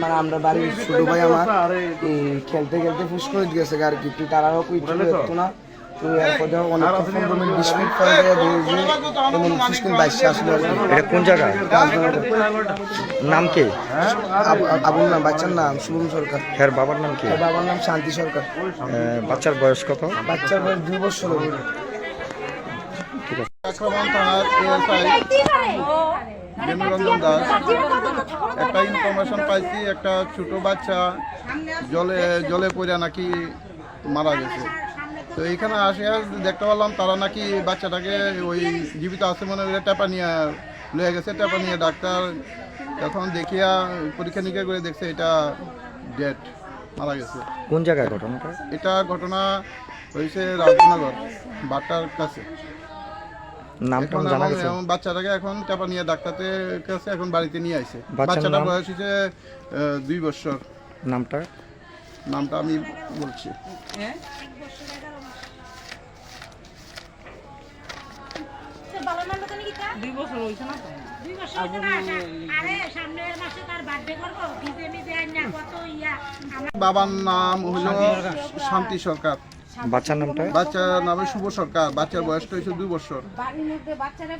মানে আমরা বাড়ির ছোট ভাই আমার খেলতে খেলতে ফুস করে দিয়েছে আর কি। তুই তারাও কই ছিল একটু না। এটা কোন জায়গা নাম কি আবু- আবুর নাম বাচ্চার নাম শুভম সরকার বাবার নাম কি বাবার নাম শান্তি সরকার বাচ্চার বয়স কত বাচ্চার বয়স দুই বছর হবে আক্রমণ থানার এএসআই বেনুরঞ্জন দাস একটা ইনফরমেশন পাইছি একটা ছোট বাচ্চা জলে জলে পড়ে নাকি মারা গেছে তো এইখানে আসে দেখতে পারলাম তারা নাকি বাচ্চাটাকে ওই জীবিত আছে মনে করে টেপা নিয়ে লয়ে গেছে টেপা নিয়ে ডাক্তার তখন দেখিয়া পরীক্ষা নিরীক্ষা করে দেখছে এটা ডেট মারা গেছে। কোন জায়গায় ঘটনাটা এটা ঘটনা হয়েছে রাজনগর বাটার কাছে। নামটা এখন জানা গেছে? বাচ্চাটাকে এখন চাপা নিয়ে ডাক্তারের কাছে এখন বাড়িতে নিয়ে আসে বাচ্চাটার বয়স হচ্ছে দুই বছর। নামটা? নামটা আমি বলছি। দুই বছর হয়েছে না দুই বছর হয়েছে না? আসা। আরে সামনের মাসে তার বার্থডে করব। ভিজে মিজে আইনা কত ইয়া। বাবার নাম হলো শান্তি সরকার। বাচ্চার নামটা? বাচ্চার নামে শুভ সরকার। বাচ্চার বয়সটা হয়েছে দুই বছর। বাচ্চারা